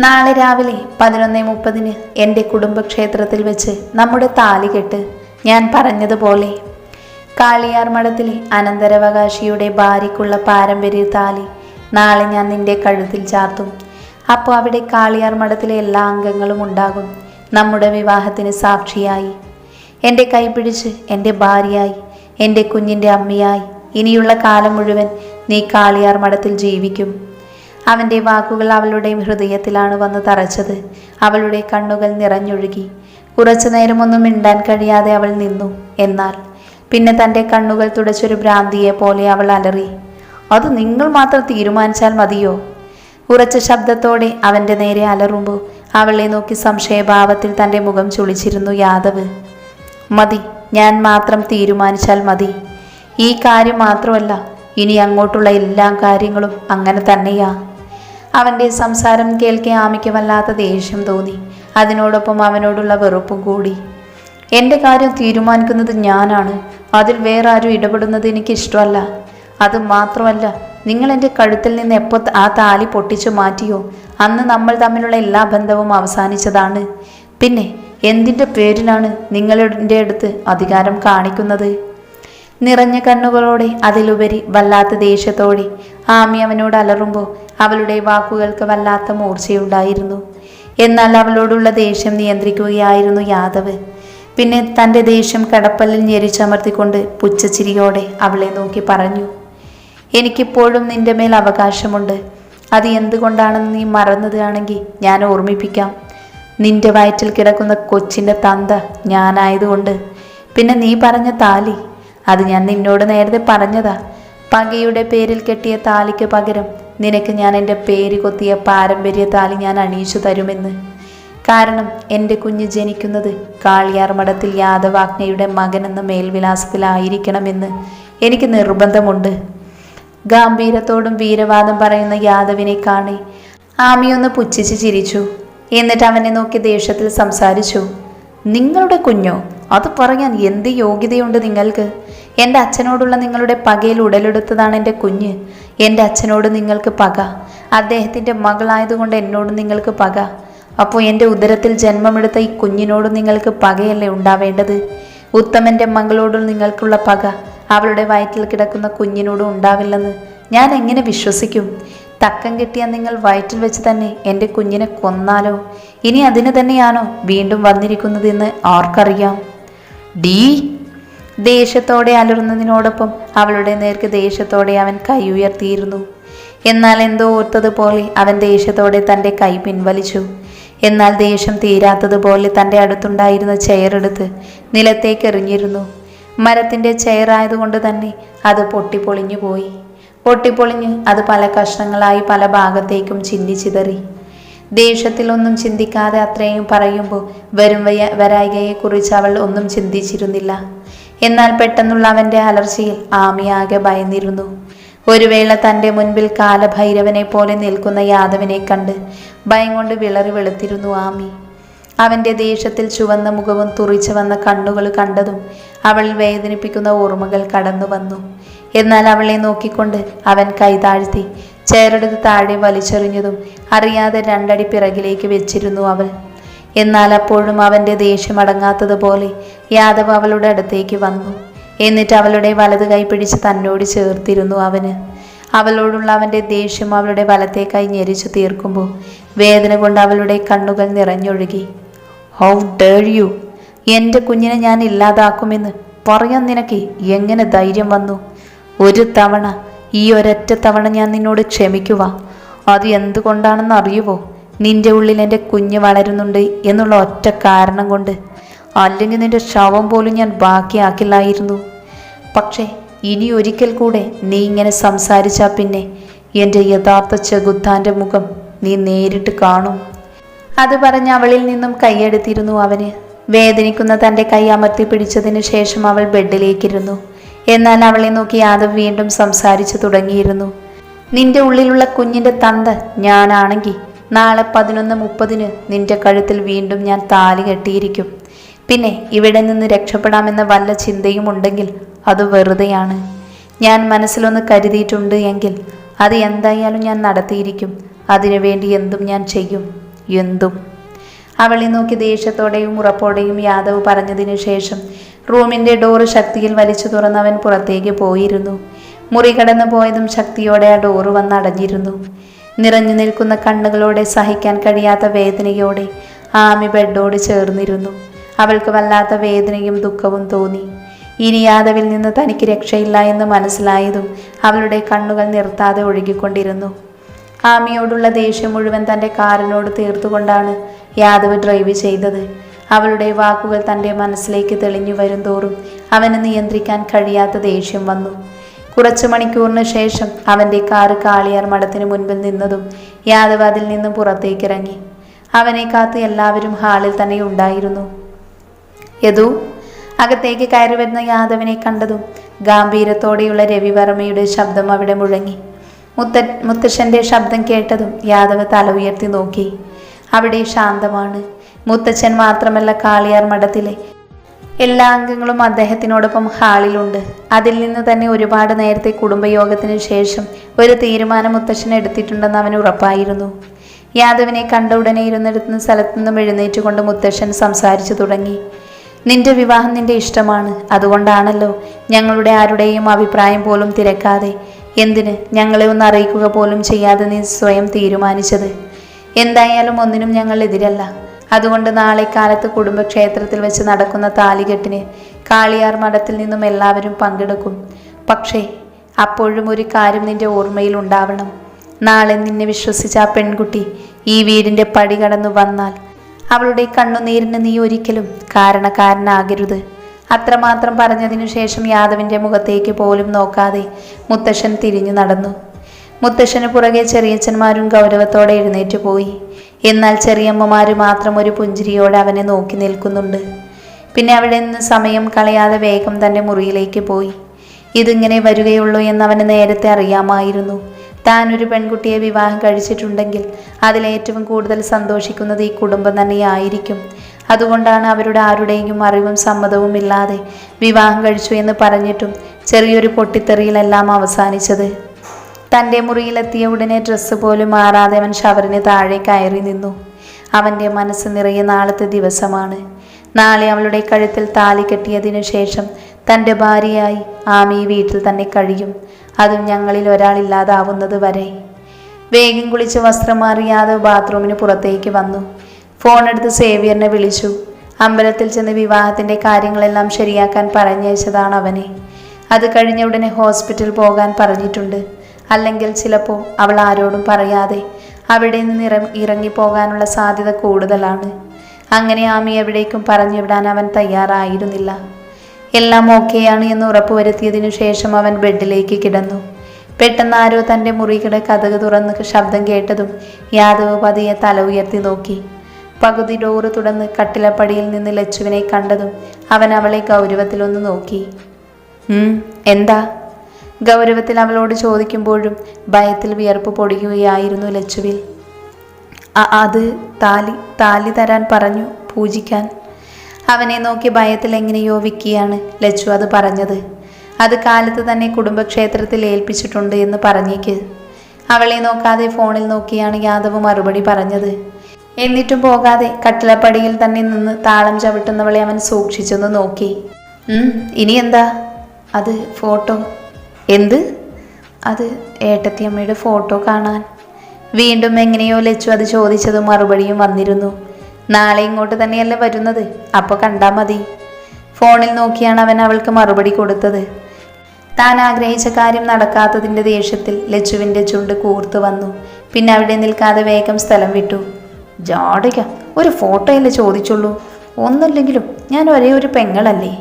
നാളെ രാവിലെ പതിനൊന്ന് മുപ്പതിന് എന്റെ കുടുംബക്ഷേത്രത്തിൽ വെച്ച് നമ്മുടെ താലികെട്ട് ഞാൻ പറഞ്ഞതുപോലെ കാളിയാർ മഠത്തിലെ അനന്തരവകാശിയുടെ ഭാര്യയ്ക്കുള്ള പാരമ്പര്യ താലി നാളെ ഞാൻ നിന്റെ കഴുത്തിൽ ചാർത്തും. അപ്പോൾ അവിടെ കാളിയാർ മഠത്തിലെ എല്ലാ അംഗങ്ങളും ഉണ്ടാകും. നമ്മുടെ വിവാഹത്തിന് സാക്ഷിയായി. എന്റെ കൈപിടിച്ച് എന്റെ ഭാര്യയായി. എന്റെ കുഞ്ഞിന്റെ അമ്മയായി. ഇനിയുള്ള കാലം മുഴുവൻ നീ കാളിയാർ മഠത്തിൽ ജീവിക്കും. അവന്റെ വാക്കുകൾ അവളുടെ ഹൃദയത്തിലാണ് വന്ന് തറച്ചത്. അവളുടെ കണ്ണുകൾ നിറഞ്ഞൊഴുകി. കുറച്ചു നേരമൊന്നും മിണ്ടാൻ കഴിയാതെ അവൾ നിന്നു. എന്നാൽ പിന്നെ തന്റെ കണ്ണുകൾ തുടച്ചൊരു ഭ്രാന്തിയെ പോലെ അവൾ അലറി അത് നിങ്ങൾ മാത്രം തീരുമാനിച്ചാൽ മതിയോ? ഉറച്ച ശബ്ദത്തോടെ അവന്റെ നേരെ അലറുമ്പോൾ അവളെ നോക്കി സംശയഭാവത്തിൽ തന്റെ മുഖം ചുളിച്ചിരുന്നു യാദവ്. മതി ഞാൻ മാത്രം തീരുമാനിച്ചാൽ മതി. ഈ കാര്യം മാത്രമല്ല ഇനി അങ്ങോട്ടുള്ള എല്ലാ കാര്യങ്ങളും അങ്ങനെ തന്നെയാ. അവന്റെ സംസാരം കേൾക്കെ ആമയ്ക്ക് വല്ലാത്ത ദേഷ്യം തോന്നി. അതിനോടൊപ്പം അവനോടുള്ള വെറുപ്പും കൂടി. എന്റെ കാര്യം തീരുമാനിക്കുന്നത് ഞാനാണ്. അതിൽ വേറെ ആരും ഇടപെടുന്നത് എനിക്ക് ഇഷ്ടമല്ല അത് മാത്രമല്ല നിങ്ങൾ എന്റെ കഴുത്തിൽ നിന്ന് എപ്പോൾ ആ താലി പൊട്ടിച്ചു മാറ്റിയോ? അന്ന് നമ്മൾ തമ്മിലുള്ള എല്ലാ ബന്ധവും അവസാനിച്ചതാണ്. പിന്നെ എന്തിന്റെ പേരിലാണ് നിങ്ങളുടെ അടുത്ത് അധികാരം കാണിക്കുന്നത്? നിറഞ്ഞ കണ്ണുകളോടെ അതിലുപരി വല്ലാത്ത ദേഷ്യത്തോടെ ആമി അവനോട് അലറുമ്പോൾ അവളുടെ വാക്കുകൾക്ക് വല്ലാത്ത മൂർച്ചയുണ്ടായിരുന്നു. എന്നാൽ അവളോടുള്ള ദേഷ്യം നിയന്ത്രിക്കുകയായിരുന്നു യാദവ്. പിന്നെ തന്റെ ദേഷ്യം കടപ്പല്ലിൽ ഞെരിച്ചമർത്തിക്കൊണ്ട് പുച്ഛച്ചിരിയോടെ അവളെ നോക്കി പറഞ്ഞു എനിക്കിപ്പോഴും നിന്റെ മേൽ അവകാശമുണ്ട്. അത് എന്തുകൊണ്ടാണെന്ന് നീ മറന്നതാണെങ്കിൽ ഞാൻ ഓർമ്മിപ്പിക്കാം. നിന്റെ വയറ്റിൽ കിടക്കുന്ന കൊച്ചിന്റെ തന്ത ഞാനായതുകൊണ്ട്. പിന്നെ നീ പറഞ്ഞ താലി അത് ഞാൻ നിന്നോട് നേരത്തെ പറഞ്ഞതാ. പകയുടെ പേരിൽ കെട്ടിയ താലിക്ക് പകരം നിനക്ക് ഞാൻ എന്റെ പേര് കൊത്തിയ പാരമ്പര്യ താലി ഞാൻ അണിയിച്ചു തരുമെന്ന്. കാരണം എന്റെ കുഞ്ഞ് ജനിക്കുന്നത് കാളിയാർ മഠത്തിൽ യാദവാജ്ഞയുടെ മകനെന്ന മേൽവിലാസത്തിലായിരിക്കണമെന്ന് എനിക്ക് നിർബന്ധമുണ്ട്. ഗാംഭീരത്തോടും വീരവാദം പറയുന്ന യാദവിനെ കാണി ആമിയൊന്ന് പുച്ഛിച്ച് ചിരിച്ചു. എന്നിട്ട് അവനെ നോക്കി ദേഷ്യത്തിൽ സംസാരിച്ചു. നിങ്ങളുടെ കുഞ്ഞോ? അത് പറയാൻ എന്ത് യോഗ്യതയുണ്ട് നിങ്ങൾക്ക്? എന്റെ അച്ഛനോടുള്ള നിങ്ങളുടെ പകയിൽ ഉടലെടുത്തതാണ് എന്റെ കുഞ്ഞ്. എന്റെ അച്ഛനോട് നിങ്ങൾക്ക് പക. അദ്ദേഹത്തിന്റെ മകളായതുകൊണ്ട് എന്നോട് നിങ്ങൾക്ക് പക. അപ്പോൾ എന്റെ ഉദരത്തിൽ ജന്മമെടുത്ത ഈ കുഞ്ഞിനോട് നിങ്ങൾക്ക് പകയല്ലേ ഉണ്ടാവേണ്ടത്? ഉത്തമന്റെ മകളോടും നിങ്ങൾക്കുള്ള പക. അവളുടെ വയറ്റിൽ കിടക്കുന്ന കുഞ്ഞിനോടും ഉണ്ടാവില്ലെന്ന് ഞാൻ എങ്ങനെ വിശ്വസിക്കും? തക്കം കിട്ടിയ നിങ്ങൾ വയറ്റിൽ വെച്ച് തന്നെ എന്റെ കുഞ്ഞിനെ കൊന്നാലോ? ഇനി അതിന് തന്നെയാണോ വീണ്ടും വന്നിരിക്കുന്നതെന്ന് ആർക്കറിയാം? ഡീ ദേഷ്യത്തോടെ അലറുന്നതിനോടൊപ്പം അവളുടെ നേർക്ക് ദേഷ്യത്തോടെ അവൻ കൈ ഉയർത്തിയിരുന്നു. എന്നാൽ എന്തോ ഓർത്തതുപോലെ അവൻ ദേഷ്യത്തോടെ തന്റെ കൈ പിൻവലിച്ചു. എന്നാൽ ദേഷ്യം തീരാത്തതുപോലെ തന്റെ അടുത്തുണ്ടായിരുന്ന ചെയറെടുത്ത് നിലത്തേക്ക് എറിഞ്ഞിരുന്നു. മരത്തിന്റെ ചെയറായതുകൊണ്ട് തന്നെ അത് പൊട്ടിപ്പൊളിഞ്ഞു പോയി. പൊട്ടിപ്പൊളിഞ്ഞ് അത് പല കഷ്ണങ്ങളായി പല ഭാഗത്തേക്കും ചിന്തിച്ചിതറി ദേഷ്യത്തിലൊന്നും ചിന്തിക്കാതെ അത്രയും പറയുമ്പോൾ വരും വരായികയെക്കുറിച്ച് അവൾ ഒന്നും ചിന്തിച്ചിരുന്നില്ല. എന്നാൽ പെട്ടെന്നുള്ള അവന്റെ അലർച്ചയിൽ ആമിയാകെ ഭയന്നിരുന്നു. ഒരു വേള തന്റെ മുൻപിൽ കാലഭൈരവനെ പോലെ നിൽക്കുന്ന യാദവിനെ കണ്ട് ഭയം കൊണ്ട് വിളറി വെളുത്തിരുന്നു ആമി. അവന്റെ ദേഷ്യത്തിൽ ചുവന്ന മുഖവും തുറിച്ചു വന്ന കണ്ണുകൾ കണ്ടതും അവൾ വേദനിപ്പിക്കുന്ന ഓർമ്മകൾ കടന്നു വന്നു. എന്നാൽ അവളെ നോക്കിക്കൊണ്ട് അവൻ കൈതാഴ്ത്തി ചേരെടുത്ത് താഴെ വലിച്ചെറിഞ്ഞതും അറിയാതെ രണ്ടടി പിറകിലേക്ക് വെച്ചിരുന്നു അവൾ. എന്നാൽ അപ്പോഴും അവന്റെ ദേഷ്യം അടങ്ങാത്തതുപോലെ യാദവ് അവളുടെ അടുത്തേക്ക് വന്നു. എന്നിട്ട് അവളുടെ വലത് കൈ പിടിച്ച് തന്നോട് ചേർത്തിരുന്നു അവന്. അവളോടുള്ള അവന്റെ ദേഷ്യം അവളുടെ വലത്തെ കൈ ഞെരിച്ചു തീർക്കുമ്പോൾ വേദന കൊണ്ട് അവളുടെ കണ്ണുകൾ നിറഞ്ഞൊഴുകി. ഹൗ ഡേർ യു എന്റെ കുഞ്ഞിനെ ഞാൻ ഇല്ലാതാക്കുമെന്ന് പറയാൻ നിനക്ക് എങ്ങനെ ധൈര്യം വന്നു? ഒരു തവണ ഈ ഒരൊറ്റ തവണ ഞാൻ നിന്നോട് ക്ഷമിക്കുക അത് എന്തുകൊണ്ടാണെന്ന് അറിയുവോ? നിന്റെ ഉള്ളിൽ എന്റെ കുഞ്ഞ് വളരുന്നുണ്ട് എന്നുള്ള ഒറ്റ കാരണം കൊണ്ട്. അല്ലെങ്കിൽ നിന്റെ ശവം പോലും ഞാൻ ബാക്കിയാക്കില്ലായിരുന്നു. പക്ഷേ ഇനി ഒരിക്കൽ കൂടെ നീ ഇങ്ങനെ സംസാരിച്ചാൽ പിന്നെ എന്റെ യഥാർത്ഥ ചെകുത്താന്റെ മുഖം നീ നേരിട്ട് കാണും. അത് പറഞ്ഞ് അവളിൽ നിന്നും കൈയെടുത്തിരുന്നു അവന്. വേദനിക്കുന്ന തന്റെ കൈ അമർത്തി പിടിച്ചതിന് ശേഷം അവൾ ബെഡിലേക്കിരുന്നു. എന്നാൽ അവളെ നോക്കി യാദവ് വീണ്ടും സംസാരിച്ചു തുടങ്ങിയിരുന്നു. നിന്റെ ഉള്ളിലുള്ള കുഞ്ഞിന്റെ തന്ത ഞാനാണെങ്കിൽ നാളെ പതിനൊന്ന് മുപ്പതിന് നിന്റെ കഴുത്തിൽ വീണ്ടും ഞാൻ താലി കെട്ടിയിരിക്കും. പിന്നെ ഇവിടെ നിന്ന് രക്ഷപ്പെടാമെന്ന വല്ല ചിന്തയും ഉണ്ടെങ്കിൽ അത് വെറുതെയാണ്. ഞാൻ മനസ്സിലൊന്ന് കരുതിയിട്ടുണ്ട് എങ്കിൽ അത് എന്തായാലും ഞാൻ നടത്തിയിരിക്കും. അതിനുവേണ്ടി എന്തും ഞാൻ ചെയ്യും. എന്തും. അവളെ നോക്കി ദേഷ്യത്തോടെയും ഉറപ്പോടെയും യാദവ് പറഞ്ഞതിനു ശേഷം റൂമിന്റെ ഡോറ് ശക്തിയിൽ വലിച്ചു തുറന്നവൻ പുറത്തേക്ക് പോയിരുന്നു. മുറി കടന്നു പോയതും ശക്തിയോടെ ആ ഡോറ് വന്നടഞ്ഞിരുന്നു. നിറഞ്ഞു നിൽക്കുന്ന കണ്ണുകളോടെ സഹിക്കാൻ കഴിയാത്ത വേദനയോടെ ആമി ബെഡോട് ചേർന്നിരുന്നു. അവൾക്ക് വല്ലാത്ത വേദനയും ദുഃഖവും തോന്നി. ഇനി യാദവിൽ നിന്ന് തനിക്ക് രക്ഷയില്ല എന്ന് മനസ്സിലായതും അവളുടെ കണ്ണുകൾ നിർത്താതെ ഒഴുകിക്കൊണ്ടിരുന്നു. ആമിയോടുള്ള ദേഷ്യം മുഴുവൻ തന്റെ കാറിനോട് തീർത്തുകൊണ്ടാണ് യാദവ് ഡ്രൈവ് ചെയ്തത്. അവളുടെ വാക്കുകൾ തന്റെ മനസ്സിലേക്ക് തെളിഞ്ഞു വരും തോറും അവന് നിയന്ത്രിക്കാൻ കഴിയാത്ത ദേഷ്യം വന്നു. കുറച്ചു മണിക്കൂറിന് ശേഷം അവന്റെ കാറ് കാളിയാർ മഠത്തിന് മുൻപിൽ നിന്നതും യാദവ് അതിൽ നിന്നും പുറത്തേക്കിറങ്ങി. അവനെ കാത്ത് എല്ലാവരും ഹാളിൽ തന്നെ ഉണ്ടായിരുന്നു. യദു അകത്തേക്ക് കയറി വരുന്ന യാദവിനെ കണ്ടതും ഗാംഭീര്യത്തോടെയുള്ള രവിവർമ്മയുടെ ശബ്ദം അവിടെ മുഴങ്ങി. മുത്ത മുത്തശ്ശന്റെ ശബ്ദം കേട്ടതും യാദവ് തല ഉയർത്തി നോക്കി. അവിടെ ശാന്തമാണ്. മുത്തച്ഛൻ മാത്രമല്ല കാളിയാർ മഠത്തിലെ എല്ലാ അംഗങ്ങളും അദ്ദേഹത്തിനോടൊപ്പം ഹാളിലുണ്ട്. അതിൽ നിന്ന് തന്നെ ഒരുപാട് നേരത്തെ കുടുംബയോഗത്തിന് ശേഷം ഒരു തീരുമാനം മുത്തശ്ശൻ എടുത്തിട്ടുണ്ടെന്ന് അവൻ ഉറപ്പായിരുന്നു. യാദവിനെ കണ്ട ഉടനെ ഇരുന്നിടത്തുന്ന സ്ഥലത്തു നിന്നും എഴുന്നേറ്റുകൊണ്ട് മുത്തശ്ശൻ സംസാരിച്ചു തുടങ്ങി. നിന്റെ വിവാഹം നിന്റെ ഇഷ്ടമാണ്. അതുകൊണ്ടാണല്ലോ ഞങ്ങളുടെ ആരുടെയും അഭിപ്രായം പോലും തിരക്കാതെ. എന്തിന് ഞങ്ങളെ ഒന്ന് അറിയിക്കുക പോലും ചെയ്യാതെ നീ സ്വയം തീരുമാനിച്ചത്? എന്തായാലും ഒന്നിനും ഞങ്ങൾ എതിരല്ല. അതുകൊണ്ട് നാളെ കാലത്ത് കുടുംബക്ഷേത്രത്തിൽ വെച്ച് നടക്കുന്ന താലികെട്ടിന് കാളിയാർ മഠത്തിൽ നിന്നും എല്ലാവരും പങ്കെടുക്കും. പക്ഷേ അപ്പോഴും ഒരു കാര്യം നിന്റെ ഓർമ്മയിൽ ഉണ്ടാവണം. നാളെ നിന്നെ വിശ്വസിച്ച ആ പെൺകുട്ടി ഈ വീടിന്റെ പടി കടന്നു വന്നാൽ അവളുടെ കണ്ണുനീരിന് നീ ഒരിക്കലും കാരണക്കാരനാകരുത്. അത്രമാത്രം പറഞ്ഞതിനു ശേഷം യാദവിന്റെ മുഖത്തേക്ക് പോലും നോക്കാതെ മുത്തശ്ശൻ തിരിഞ്ഞു നടന്നു. മുത്തശ്ശന് പുറകെ ചെറിയച്ഛന്മാരും ഗൗരവത്തോടെ എഴുന്നേറ്റ് പോയി. എന്നാൽ ചെറിയമ്മമാര് മാത്രം ഒരു പുഞ്ചിരിയോടെ അവനെ നോക്കി നിൽക്കുന്നുണ്ട്. പിന്നെ അവിടെ നിന്ന് സമയം കളയാതെ വേഗം തന്റെ മുറിയിലേക്ക് പോയി. ഇതിങ്ങനെ വരികയുള്ളൂ എന്നവന് നേരത്തെ അറിയാമായിരുന്നു. താൻ ഒരു പെൺകുട്ടിയെ വിവാഹം കഴിച്ചിട്ടുണ്ടെങ്കിൽ അതിലേറ്റവും കൂടുതൽ സന്തോഷിക്കുന്നത് ഈ കുടുംബം തന്നെയായിരിക്കും. അതുകൊണ്ടാണ് അവരുടെ ആരുടെയും അറിവും സമ്മതവും ഇല്ലാതെ വിവാഹം കഴിച്ചു എന്ന് പറഞ്ഞിട്ടും ചെറിയൊരു പൊട്ടിത്തെറിയിലെല്ലാം അവസാനിച്ചത്. തന്റെ മുറിയിലെത്തിയ ഉടനെ ഡ്രസ്സ് പോലും മാറാതെ അവൻ ഷവറിന് താഴെ കയറി നിന്നു. അവന്റെ മനസ്സ് നിറയെ നാളത്തെ ദിവസമാണ്. നാളെ അവളുടെ കഴുത്തിൽ താലി കെട്ടിയതിനു ശേഷം തന്റെ ഭാര്യയായി ആമി വീട്ടിൽ തന്നെ കഴിയും. അതും ഞങ്ങളിൽ ഒരാളില്ലാതാവുന്നത് വരെ. വേഗം കുളിച്ച് വസ്ത്രം മാറിയാതെ ബാത്റൂമിന് പുറത്തേക്ക് വന്നു. ഫോൺ എടുത്ത് സേവിയറിനെ വിളിച്ചു. അമ്പലത്തിൽ ചെന്ന് വിവാഹത്തിന്റെ കാര്യങ്ങളെല്ലാം ശരിയാക്കാൻ പറഞ്ഞയച്ചതാണ് അവനെ. അത് കഴിഞ്ഞ ഉടനെ ഹോസ്പിറ്റൽ പോകാൻ പറഞ്ഞിട്ടുണ്ട്. അല്ലെങ്കിൽ ചിലപ്പോൾ അവൾ ആരോടും പറയാതെ അവിടെ നിന്ന് ഇറ ഇറങ്ങിപ്പോകാനുള്ള സാധ്യത കൂടുതലാണ്. അങ്ങനെ ആമി എവിടേക്കും പറഞ്ഞു വിടാൻ അവൻ തയ്യാറായിരുന്നില്ല. എല്ലാം ഓക്കെയാണ് എന്ന് ഉറപ്പുവരുത്തിയതിനു ശേഷം അവൻ ബെഡിലേക്ക് കിടന്നു. പെട്ടെന്ന് ആരോ തന്റെ മുറിയുടെ കഥക് തുറന്ന് ശബ്ദം കേട്ടതും യാദവ് പതിയെ തല ഉയർത്തി നോക്കി. പകുതി ഡോറ് തുറന്ന് കട്ടിലപ്പടിയിൽ നിന്ന് ലച്ചുവിനെ കണ്ടതും അവൻ അവളെ ഗൗരവത്തിലൊന്ന് നോക്കി. എന്താ? ഗൗരവത്തിൽ അവളോട് ചോദിക്കുമ്പോഴും ഭയത്തിൽ വിയർപ്പ് പൊടിയുകയായിരുന്നു ലച്ചുവിൽ. "അ- അത് താലി താലി തരാൻ പറഞ്ഞു പൂജിക്കാൻ. അവനെ നോക്കി ഭയത്തിൽ എങ്ങനെയോ വിക്കിയാണ് ലച്ചു അത് പറഞ്ഞത്. അത് കാലത്ത് തന്നെ കുടുംബക്ഷേത്രത്തിൽ ഏൽപ്പിച്ചിട്ടുണ്ട് എന്ന് പറഞ്ഞേക്ക്. അവളെ നോക്കാതെ ഫോണിൽ നോക്കിയാണ് യാദവ് മറുപടി പറഞ്ഞത്. എന്നിട്ടും പോകാതെ കട്ടിലപ്പടിയിൽ തന്നെ നിന്ന് താളം ചവിട്ടുന്നവളെ അവൻ സൂക്ഷിച്ചൊന്ന് നോക്കി. "ഉം, ഇനി എന്താ അത് ഫോട്ടോ എന്ത്? അത് ഏട്ടത്തിയമ്മയുടെ ഫോട്ടോ കാണാൻ. വീണ്ടും എങ്ങനെയോ ലച്ചു അത് ചോദിച്ചതും മറുപടിയും വന്നിരുന്നു. നാളെ ഇങ്ങോട്ട് തന്നെയല്ലേ വരുന്നത്? അപ്പോൾ കണ്ടാൽ മതി. ഫോണിൽ നോക്കിയാണ് അവൻ അവൾക്ക് മറുപടി കൊടുത്തത്. താൻ ആഗ്രഹിച്ച കാര്യം നടക്കാത്തതിന്റെ ദേഷ്യത്തിൽ ലച്ചുവിന്റെ ചുണ്ട് കൂർത്തു വന്നു. പിന്നെ അവിടെ നിൽക്കാതെ വേഗം സ്ഥലം വിട്ടു. ജാടിക്ക ഒരു ഫോട്ടോയല്ലേ ചോദിച്ചുള്ളൂ. ഒന്നല്ലെങ്കിലും ഞാൻ ഒരേ ഒരു പെങ്ങളല്ലേ?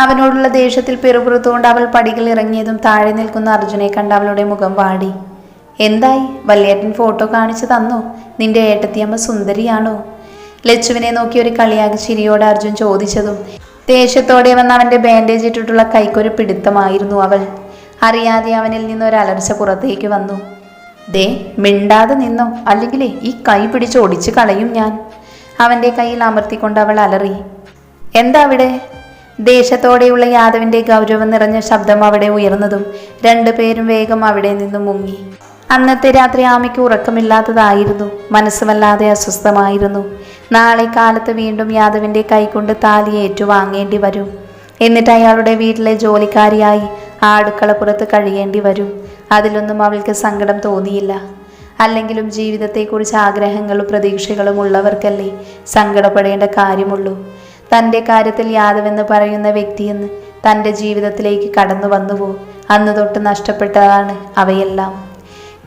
അവനോടുള്ള ദേഷ്യത്തിൽ പിറുപിറുത്തുകൊണ്ട് അവൾ പടികൾ ഇറങ്ങിയതും താഴെ നിൽക്കുന്ന അർജുനെ കണ്ട് അവളുടെ മുഖം വാടി. എന്തായി? വല്യേട്ടൻ ഫോട്ടോ കാണിച്ചു തന്നോ? നിന്റെ ഏട്ടത്തിയമ്മ സുന്ദരിയാണോ? ലച്ചുവിനെ നോക്കി ഒരു കളിയാക്കി ചിരിയോടെ അർജുൻ ചോദിച്ചതും ദേഷ്യത്തോടെ വന്ന് അവന്റെ ബാൻഡേജ് ഇട്ടിട്ടുള്ള കൈക്കൊരു പിടുത്തമായിരുന്നു അവൾ. അറിയാതെ അവനിൽ നിന്ന് ഒരു അലർച്ച പുറത്തേക്ക് വന്നു. ദേ മിണ്ടാതെ നിന്നോ? അല്ലെങ്കിലേ ഈ കൈ പിടിച്ച് ഒടിച്ച് കളയും ഞാൻ. അവന്റെ കയ്യിൽ അമർത്തിക്കൊണ്ട് അവൾ അലറി എന്താ അവിടെ? ദേശത്തോടെയുള്ള യാദവിന്റെ ഗൗരവം നിറഞ്ഞ ശബ്ദം അവിടെ ഉയർന്നതും രണ്ടുപേരും വേഗം അവിടെ നിന്നും മുങ്ങി. അന്നത്തെ രാത്രി ആമയ്ക്ക് ഉറക്കമില്ലാത്തതായിരുന്നു. മനസ്സുമല്ലാതെ അസ്വസ്ഥമായിരുന്നു. നാളെ കാലത്ത് വീണ്ടും യാദവിന്റെ കൈകൊണ്ട് താലി ഏറ്റുവാങ്ങേണ്ടി വരും. എന്നിട്ട് അയാളുടെ വീട്ടിലെ ജോലിക്കാരിയായി ആടുക്കളപ്പുറത്ത് കഴിയേണ്ടി വരും. അതിലൊന്നും അവൾക്ക് സങ്കടം തോന്നിയില്ല. അല്ലെങ്കിലും ജീവിതത്തെക്കുറിച്ച് ആഗ്രഹങ്ങളും പ്രതീക്ഷകളും ഉള്ളവർക്കല്ലേ സങ്കടപ്പെടേണ്ട കാര്യമുള്ളൂ. തന്റെ കാര്യത്തിൽ യാദവെന്ന് പറയുന്ന വ്യക്തിയെന്ന് തന്റെ ജീവിതത്തിലേക്ക് കടന്നു വന്നുവോ? അന്ന് തൊട്ട് നഷ്ടപ്പെട്ടതാണ് അവയെല്ലാം.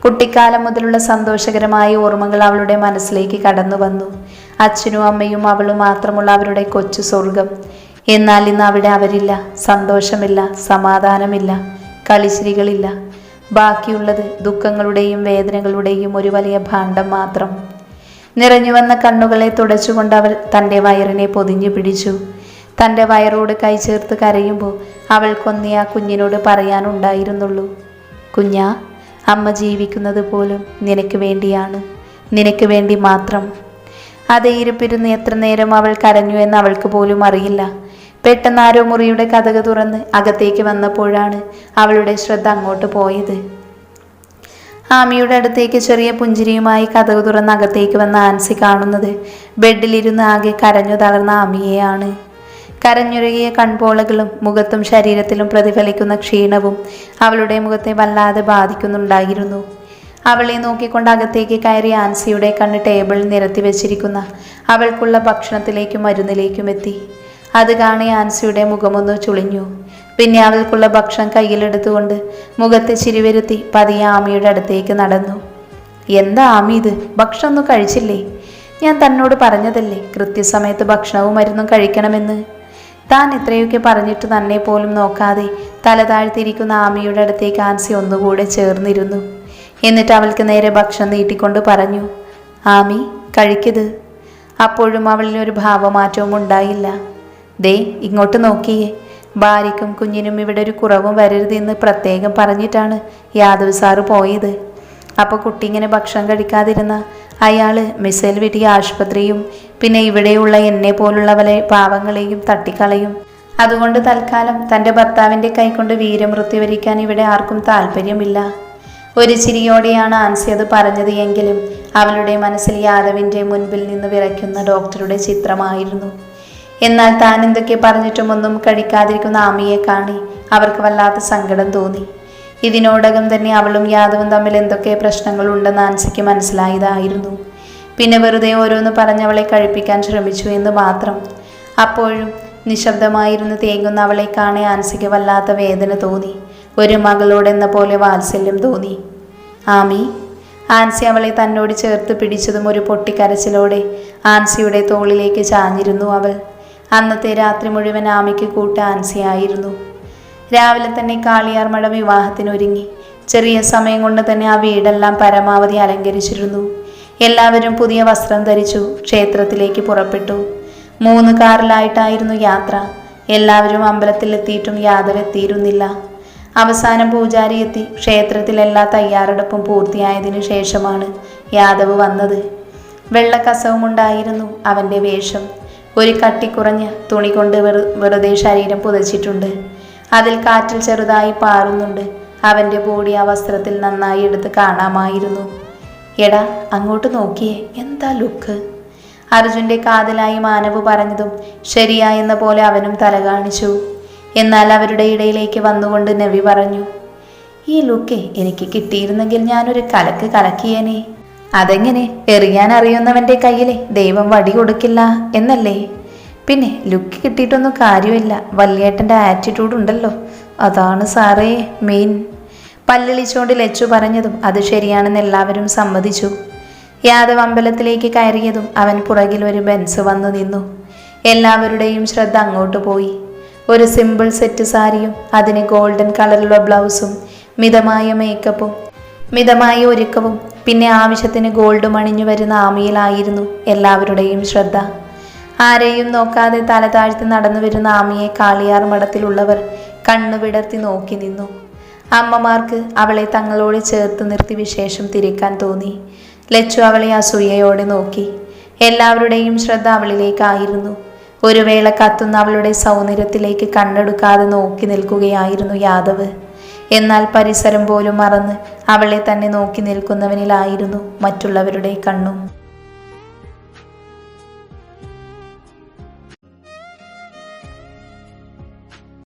കുട്ടിക്കാലം മുതലുള്ള സന്തോഷകരമായ ഓർമ്മകൾ അവളുടെ മനസ്സിലേക്ക് കടന്നു വന്നു. അച്ഛനും അമ്മയും അവളും മാത്രമുള്ള അവരുടെ കൊച്ചു സ്വർഗം എന്നാൽ ഇന്ന് അവിടെ അവരില്ല. സന്തോഷമില്ല സമാധാനമില്ല കളിശ്രീകളില്ല ബാക്കിയുള്ളത് ദുഃഖങ്ങളുടെയും വേദനകളുടെയും ഒരു വലിയ ഭാണ്ഡം മാത്രം. നിറഞ്ഞു വന്ന കണ്ണുകളെ തുടച്ചുകൊണ്ട് അവൾ തന്റെ വയറിനെ പൊതിഞ്ഞു പിടിച്ചു. തന്റെ വയറോട് കൈ ചേർത്ത് കരയുമ്പോൾ അവൾ കൊന്നിയ കുഞ്ഞിനോട് പറയാനുണ്ടായിരുന്നുള്ളൂ. കുഞ്ഞാ അമ്മ ജീവിക്കുന്നത് പോലും നിനക്ക് വേണ്ടിയാണ്. നിനക്ക് വേണ്ടി മാത്രം. അതേ ഇരുപ്പിരുന്ന് എത്ര നേരം അവൾ കരഞ്ഞു എന്ന് അവൾക്ക് പോലും അറിയില്ല. പെട്ടെന്ന് ആരോ മുറിയുടെ കഥക തുറന്ന് അകത്തേക്ക് വന്നപ്പോഴാണ് അവളുടെ ശ്രദ്ധ അങ്ങോട്ട് പോയത്. ആമിയുടെ അടുത്തേക്ക് ചെറിയ പുഞ്ചിരിയുമായി കഥകു തുറന്ന് അകത്തേക്ക് വന്ന ആൻസി കാണുന്നത്. ബെഡിലിരുന്ന് ആകെ കരഞ്ഞു തളർന്ന ആമിയെയാണ്. കരഞ്ഞുരുകിയ കൺപോളകളും മുഖത്തും ശരീരത്തിലും പ്രതിഫലിക്കുന്ന ക്ഷീണവും അവളുടെ മുഖത്തെ വല്ലാതെ ബാധിക്കുന്നുണ്ടായിരുന്നു. അവളെ നോക്കിക്കൊണ്ട് അകത്തേക്ക് കയറി ആൻസിയുടെ കണ്ണ് ടേബിളിൽ നിരത്തി വെച്ചിരിക്കുന്ന അവൾക്കുള്ള ഭക്ഷണത്തിലേക്കും മരുന്നിലേക്കും എത്തി. അത് കാണി ആൻസിയുടെ മുഖമൊന്ന് ചുളിഞ്ഞു. പിന്നെ അവൾക്കുള്ള ഭക്ഷണം കയ്യിലെടുത്തുകൊണ്ട് മുഖത്ത് ചിരിവരുത്തി പതിയെ ആമിയുടെ അടുത്തേക്ക് നടന്നു. എന്താ ആമി ഇത്? ഭക്ഷണമൊന്നും കഴിച്ചില്ലേ? ഞാൻ തന്നോട് പറഞ്ഞതല്ലേ കൃത്യസമയത്ത് ഭക്ഷണവും മരുന്നും കഴിക്കണമെന്ന്? താൻ ഇത്രയൊക്കെ പറഞ്ഞിട്ട് തന്നെ പോലും നോക്കാതെ തല താഴ്ത്തിയിരിക്കുന്ന ആമിയുടെ അടുത്തേക്ക് ആൻസി ഒന്നുകൂടെ ചേർന്നിരുന്നു. എന്നിട്ട് അവൾക്ക് നേരെ ഭക്ഷണം നീട്ടിക്കൊണ്ട് പറഞ്ഞു ആമി കഴിക്കത് അപ്പോഴും അവളിൽ ഒരു ഭാവമാറ്റവും ഉണ്ടായില്ല. ദേ ഇങ്ങോട്ട് നോക്കിയേ. ഭാര്യയ്ക്കും കുഞ്ഞിനും ഇവിടെ ഒരു കുറവും വരരുതെന്ന് പ്രത്യേകം പറഞ്ഞിട്ടാണ് യാദവ് സാറ് പോയത്. അപ്പോൾ കുട്ടി ഇങ്ങനെ ഭക്ഷണം കഴിക്കാതിരുന്ന അയാൾ മിസൈൽ വിടിയ ആശുപത്രിയും പിന്നെ ഇവിടെയുള്ള എന്നെ പോലുള്ളവരെ പാവങ്ങളെയും തട്ടിക്കളയും. അതുകൊണ്ട് തൽക്കാലം തന്റെ ഭർത്താവിന്റെ കൈകൊണ്ട് വീരമൃത്യു വരിക്കാൻ ഇവിടെ ആർക്കും താല്പര്യമില്ല. ഒരു ചിരിയോടെയാണ് ആൻസി അത് പറഞ്ഞത് എങ്കിലും അവളുടെ മനസ്സിൽ യാദവിന്റെ മുൻപിൽ നിന്ന് വിറയ്ക്കുന്ന ഡോക്ടറുടെ ചിത്രമായിരുന്നു. എന്നാൽ താൻ എന്തൊക്കെ പറഞ്ഞിട്ടും ഒന്നും കഴിക്കാതിരിക്കുന്ന ആമിയെ കാണി. അവർക്ക് വല്ലാത്ത സങ്കടം തോന്നി. ഇതിനോടകം തന്നെ അവളും യാദവും തമ്മിൽ എന്തൊക്കെ പ്രശ്നങ്ങളുണ്ടെന്ന് ആൻസിക്ക് മനസ്സിലായതായിരുന്നു. പിന്നെ വെറുതെ ഓരോന്ന് പറഞ്ഞവളെ കഴിപ്പിക്കാൻ ശ്രമിച്ചു എന്ന് മാത്രം. അപ്പോഴും നിശബ്ദമായിരുന്ന് തേങ്ങുന്ന അവളെ കാണെ ആൻസിക്ക് വല്ലാത്ത വേദന തോന്നി. ഒരു മകളോടെന്ന പോലെ വാത്സല്യം തോന്നി. ആമി ആൻസി അവളെ തന്നോട് ചേർത്ത് പിടിച്ചതും ഒരു പൊട്ടിക്കരച്ചിലോടെ ആൻസിയുടെ തോളിലേക്ക് ചാഞ്ഞിരുന്നു അവൾ. അന്നത്തെ രാത്രി മുഴുവൻ ആമയ്ക്ക് കൂട്ട ആൻസിയായിരുന്നു രാവിലെ തന്നെ കാളിയാർ മഴ വിവാഹത്തിനൊരുങ്ങി. ചെറിയ സമയം കൊണ്ട് തന്നെ ആ വീടെല്ലാം പരമാവധി അലങ്കരിച്ചിരുന്നു. എല്ലാവരും പുതിയ വസ്ത്രം ധരിച്ചു ക്ഷേത്രത്തിലേക്ക് പുറപ്പെട്ടു. മൂന്ന് കാറിലായിട്ടായിരുന്നു യാത്ര. എല്ലാവരും അമ്പലത്തിലെത്തിയിട്ടും യാദവ് എത്തിയിരുന്നില്ല അവസാനം പൂജാരി എത്തി. ക്ഷേത്രത്തിൽ എല്ലാ തയ്യാറെടുപ്പും പൂർത്തിയായതിനു ശേഷമാണ് യാദവ് വന്നത്. വെള്ളക്കസവുമുണ്ടായിരുന്നു അവന്റെ വേഷം. ഒരു കട്ടി കുറഞ്ഞ തുണി കൊണ്ട് വെറു വെറുതെ ശരീരം പുതച്ചിട്ടുണ്ട്. അതിൽ കാറ്റിൽ ചെറുതായി പാറുന്നുണ്ട്. അവന്റെ ബോഡി ആ വസ്ത്രത്തിൽ നന്നായി എടുത്ത് കാണാമായിരുന്നു. എടാ അങ്ങോട്ട് നോക്കിയേ എന്താ ലുക്ക് അർജുന്റെ കാതിലായി മാനവ് പറഞ്ഞതും ശരിയായെന്ന പോലെ അവനും തല കാണിച്ചു. എന്നാൽ അവരുടെ ഇടയിലേക്ക് വന്നുകൊണ്ട് നവി പറഞ്ഞു ഈ ലുക്ക് എനിക്ക് കിട്ടിയിരുന്നെങ്കിൽ ഞാനൊരു കലക്ക് കലക്കിയേനെ. അതെങ്ങനെ എറിയാൻ അറിയുന്നവന്റെ കയ്യിലെ ദൈവം വടി കൊടുക്കില്ല എന്നല്ലേ? പിന്നെ ലുക്ക് കിട്ടിയിട്ടൊന്നും കാര്യമില്ല. വല്യേട്ടന്റെ ആറ്റിറ്റ്യൂഡ് ഉണ്ടല്ലോ. അതാണ് സാറേ മെയിൻ പല്ലിളിച്ചുകൊണ്ട് ലച്ചു പറഞ്ഞതും അത് ശരിയാണെന്ന് എല്ലാവരും സമ്മതിച്ചു. യാദവ് അമ്പലത്തിലേക്ക് കയറിയതും അവൻ പുറകിൽ ഒരു ബെൻസ് വന്നു നിന്നു. എല്ലാവരുടെയും ശ്രദ്ധ അങ്ങോട്ട് പോയി. ഒരു സിമ്പിൾ സെറ്റ് സാരിയും അതിന് ഗോൾഡൻ കളറിലുള്ള ബ്ലൗസും മിതമായ മേക്കപ്പും മിതമായ ഒരുക്കവും പിന്നെ ആവശ്യത്തിന് ഗോൾഡും അണിഞ്ഞു വരുന്ന ആമിയിലായിരുന്നു എല്ലാവരുടെയും ശ്രദ്ധ. ആരെയും നോക്കാതെ തല താഴ്ത്തി നടന്നു വരുന്ന ആമിയെ കാളിയാർ മഠത്തിലുള്ളവർ കണ്ണു വിടർത്തി നോക്കി നിന്നു. അമ്മമാർക്ക് അവളെ തങ്ങളോട് ചേർത്ത് നിർത്തി വിശേഷം തിരിക്കാൻ തോന്നി. ലച്ചു അവളെ അസൂയയോടെ നോക്കി. എല്ലാവരുടെയും ശ്രദ്ധ അവളിലേക്കായിരുന്നു. ഒരു വേള കത്തുന്ന അവളുടെ സൗന്ദര്യത്തിലേക്ക് കണ്ണെടുക്കാതെ നോക്കി നിൽക്കുകയായിരുന്നു യാദവ്. എന്നാൽ പരിസരം പോലും മറന്ന് അവളെ തന്നെ നോക്കി നിൽക്കുന്നവനിലായിരുന്നു മറ്റുള്ളവരുടെ കണ്ണും.